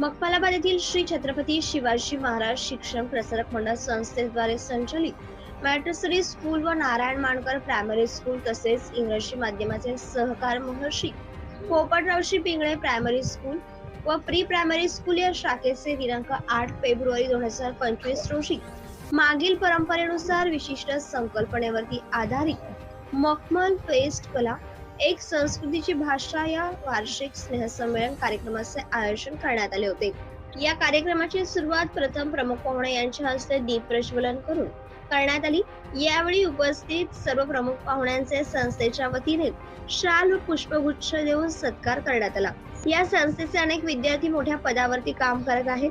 मकपालाबाद येथील श्री छत्रपती शिवाजी महाराज शिक्षण प्रसारक मंडळ संस्थेद्वारे संचलित मॅट्रिसरी स्कूल व नारायण मानकर प्रायमरी स्कूल तसेच इंग्रजी माध्यमाचे सहकार महर्षी पोपटरावशी पिंगळे प्रायमरी स्कूल व प्री प्रायमरी स्कूल या शाखेचे दिनांक आठ फेब्रुवारी दोन हजार पंचवीस रोजी मागील परंपरेनुसार विशिष्ट संकल्पनेवरती आधारित मखमल पेस्ट कला एक संस्कृतीची भाषा या वार्षिक स्नेहसंमेलन कार्यक्रमाचे आयोजन करण्यात आले होते. या कार्यक्रमाची सुरुवात प्रथम प्रमुख पाहुणे यांच्या हस्ते दीप प्रज्वलन करून करण्यात आली. यावेळी उपस्थित सर्व प्रमुख पाहुण्यांचे संस्थेच्या वतीने शाल व पुष्पगुच्छ देऊन सत्कार करण्यात आला. या संस्थेचे अनेक विद्यार्थी मोठ्या पदावरती काम करत आहेत.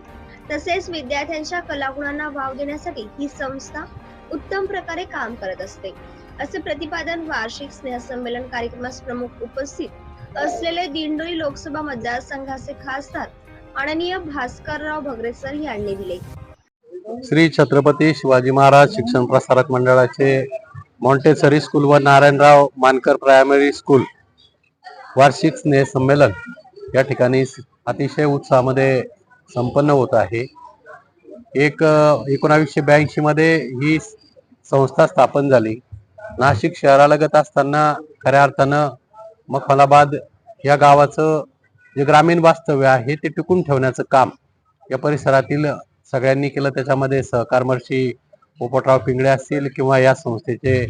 तसेच विद्यार्थ्यांच्या कलागुणांना वाव देण्यासाठी ही संस्था उत्तम प्रकारे काम करत असते. असे प्रतिपादन वार्षिक स्नेहसंमेलन कार्यक्रमास प्रमुख उपस्थित असलेले दिंडोरी लोकसभा मतदारसंघाचे खासदार माननीय भास्करराव भगरेसर यांनी दिले. श्री छत्रपती शिवाजी महाराज शिक्षण प्रसारक मंडळाचे मॉन्टेसरी स्कूल व नारायणराव मानकर प्रायमरी स्कूल वार्षिक स्नेह संमेलन या ठिकाणी अतिशय उत्साहामध्ये संपन्न होत आहे. एक एकोणावीसशे ब्याऐंशीमध्ये ही संस्था स्थापन झाली. नाशिक शहरालगत असताना खऱ्या अर्थानं मखलाबाद या गावाचं जे ग्रामीण वास्तव्य आहे ते टिकून ठेवण्याचं काम या परिसरातील सगळ्यांनी केलं. त्याच्यामध्ये सहकारमर्षी पोपटराव पिंगळे असतील किंवा या संस्थेचे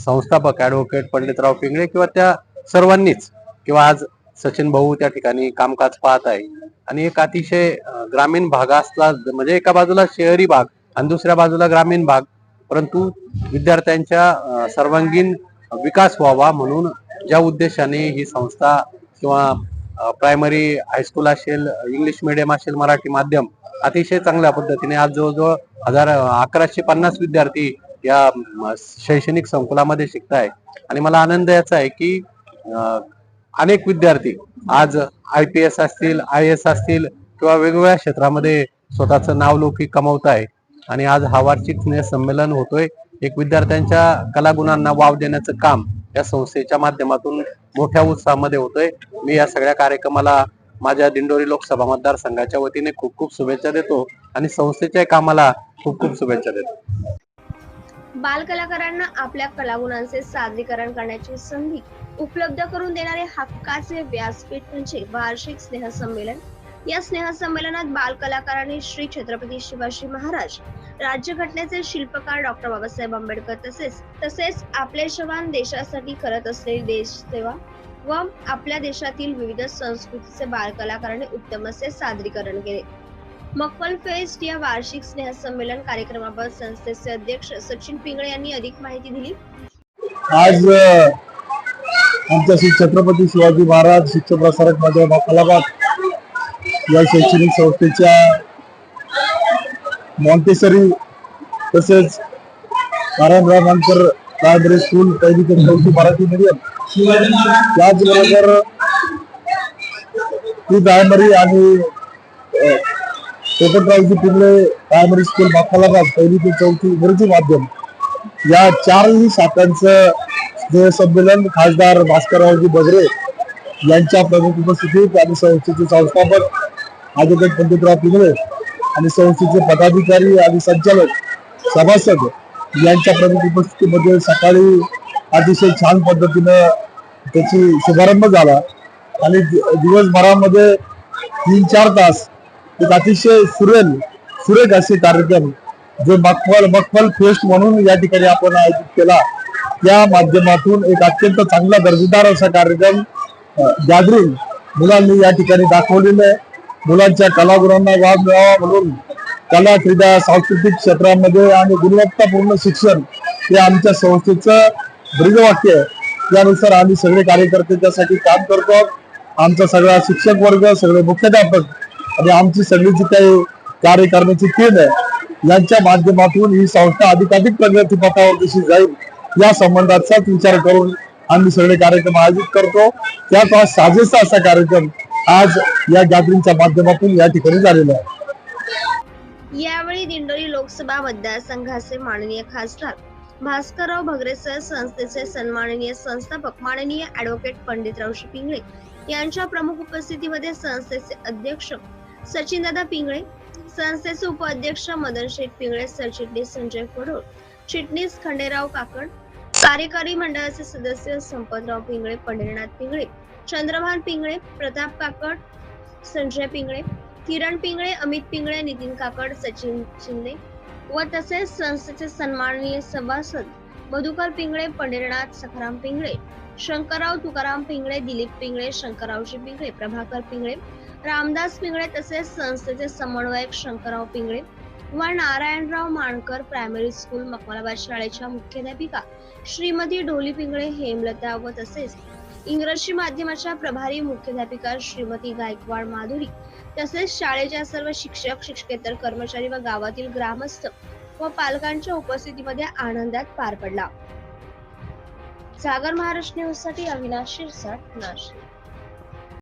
संस्थापक ॲडव्होकेट पंडितराव पिंगळे किंवा त्या सर्वांनीच किंवा आज सचिन भाऊ त्या ठिकाणी कामकाज पाहत आहे. आणि एक अतिशय ग्रामीण भाग असला म्हणजे एका बाजूला शहरी भाग आणि दुसऱ्या बाजूला ग्रामीण भाग परंतु विद्यार्थ्यांच्या सर्वांगीण विकास व्हावा म्हणून ज्या उद्देशाने ही संस्था किंवा प्रायमरी हायस्कूल असेल इंग्लिश मिडियम असेल मराठी माध्यम अतिशय चांगल्या पद्धतीने आज जवळजवळ हजार अकराशे पन्नास विद्यार्थी या शैक्षणिक संकुलामध्ये शिकत आहे आणि मला आनंद याचा आहे की अनेक विद्यार्थी आज आय पी एस असतील आय एस असतील किंवा वेगवेगळ्या क्षेत्रामध्ये स्वतःचं नाव लौकिक कमवत आहे आणि आज हा वार्षिक स्नेह संमेलन होतोय. एक विद्यार्थ्यांच्या कलागुणांना वाव देण्याचं काम या संस्थेच्या माध्यमातून मोठ्या उत्साहामध्ये होतोय. मी या सगळ्या कार्यक्रमाला माझ्या दिंडोरी लोकसभा मतदारसंघाच्या वतीने खूप खूप शुभेच्छा देतो आणि संस्थेच्या कामाला खूप खूप शुभेच्छा देतो. बाल कलाकारांना आपल्या कलागुणांचे सादरीकरण करण्याची संधी उपलब्ध करून देणारे हक्काचे व्यासपीठ म्हणजे वार्षिक स्नेहसंमेलन या स्नेहसंमेलनात बाल कलाकारांनी श्री छत्रपती शिवाजी महाराज राज्यघटनेचे शिल्पकार डॉक्टर बाबासाहेब आंबेडकर तसेच तसेच आपले जवान देशासाठी करत असलेली देशसेवा व आपल्या देशातील विविध संस्कृतीचे बाल कलाकारांनी उत्तम असे सादरीकरण केले. मक्कल फेस्ट या वार्षिक स्नेहसंमेलन कार्यक्रमाबाबत संस्थेचे अध्यक्ष सचिन पिंगळे यांनी अधिक माहिती दिली. आज आमच्या श्री छत्रपती शिवाजी महाराज शिक्षण प्रसारक माझ्या मफलाबाद या शैक्षणिक संस्थेच्या मॉन्टेसरी तसेच नारायणराव मानकर प्रायमरी स्कूल पहिली ते चौथी मराठी मीडियम त्याचबरोबर ती प्रायमरी आणि पोपटरावजी पिंगळे प्रायमरी स्कूल मफलाबाद पहिली ते चौथी इंग्रजी माध्यम. या चारही शाखांचं स्नेहसंमेलन खासदार भास्कररावजी बगरे यांच्या प्रमुख उपस्थितीत आणि संस्थेचे संस्थापक ॲडव्होकेट पंडितराव पिंगळे आणि संस्थेचे पदाधिकारी आणि संचालक सभासद यांच्या प्रमुख उपस्थितीमध्ये सकाळी अतिशय छान पद्धतीनं त्याची शुभारंभ झाला. आणि दि- दिवसभरामध्ये तीन चार तास एक अतिशय सुरेल सुरेख असे कार्यक्रम जो मखमल मखमल फेस्ट म्हणून या ठिकाणी आपण आयोजित केला. त्या माध्यमातून एक अत्यंत चांगला दर्जेदार असा कार्यक्रम गॅदरिंग मुलांनी या ठिकाणी दाखवलेलं आहे. मुलांच्या कलागुणांना वाव मिळावा म्हणून कला क्रीडा सांस्कृतिक क्षेत्रामध्ये आणि गुणवत्तापूर्ण शिक्षण हे आमच्या संस्थेचं ब्रीदवाक्य आहे. त्यानुसार आम्ही सगळे कार्यकर्ते त्यासाठी काम करतो. आमचा सगळा शिक्षक वर्ग सगळे मुख्याध्यापक आणि आमची सगळी जी काही कार्य करण्याची टीम आहे. यांच्या माध्यमातून ही संस्था अधिकाधिक प्रगती पथावर कशी जाईल. या संबंधाचाच विचार करून आम्ही सगळे कार्यक्रम आयोजित करतो. त्यात हा साजेसा असा कार्यक्रम आज या गॅदरिंगच्या माध्यमातून या ठिकाणी झालेलं आहे. यावेळी दिंडोरी लोकसभा मतदारसंघाचे माननीय खासदार भास्करराव भगरेसर संस्थेचे सन्माननीय संस्थापक माननीय ऍडव्होकेट पंडितराव पिंगळे यांच्या प्रमुख उपस्थितीमध्ये संस्थेचे अध्यक्ष सचिनदादा पिंगळे संस्थेचे उपाध्यक्ष मदन शेठ पिंगळे सरचिटणीस संजय फडोळ चिटणीस खंडेराव काकड कार्यकारी मंडळाचे सदस्य संपतराव पिंगळे पंढरीनाथ पिंगळे चंद्रभान पिंगळे प्रताप काकड संजय पिंगळे किरण पिंगळे अमित पिंगळे नितीन काकड सचिन शिंदे व तसेच संस्थेचे सन्माननीय सभासद मधुकर पिंगळे पंढरीनाथ सखाराम पिंगळे शंकरराव तुकाराम पिंगळे दिलीप पिंगळे शंकररावजी पिंगळे प्रभाकर पिंगळे रामदास पिंगळे तसेच संस्थेचे समन्वयक शंकरराव पिंगळे व नारायणराव माणकर प्रायमरी स्कूल मकमलाबाद शाळेच्या मुख्याध्यापिका श्रीमती डोली पिंगळे हेमलता व तसेच इंग्रजी माध्यमाच्या प्रभारी मुख्याध्यापिका श्रीमती गायकवाड माधुरी तसेच शाळेच्या सर्व शिक्षक शिक्षकेतर कर्मचारी व गावातील ग्रामस्थ व पालकांच्या उपस्थितीमध्ये आनंदात पार पडला. सागर महाराष्ट्र न्यूजसाठी अविनाश शिरसाट नाशिक.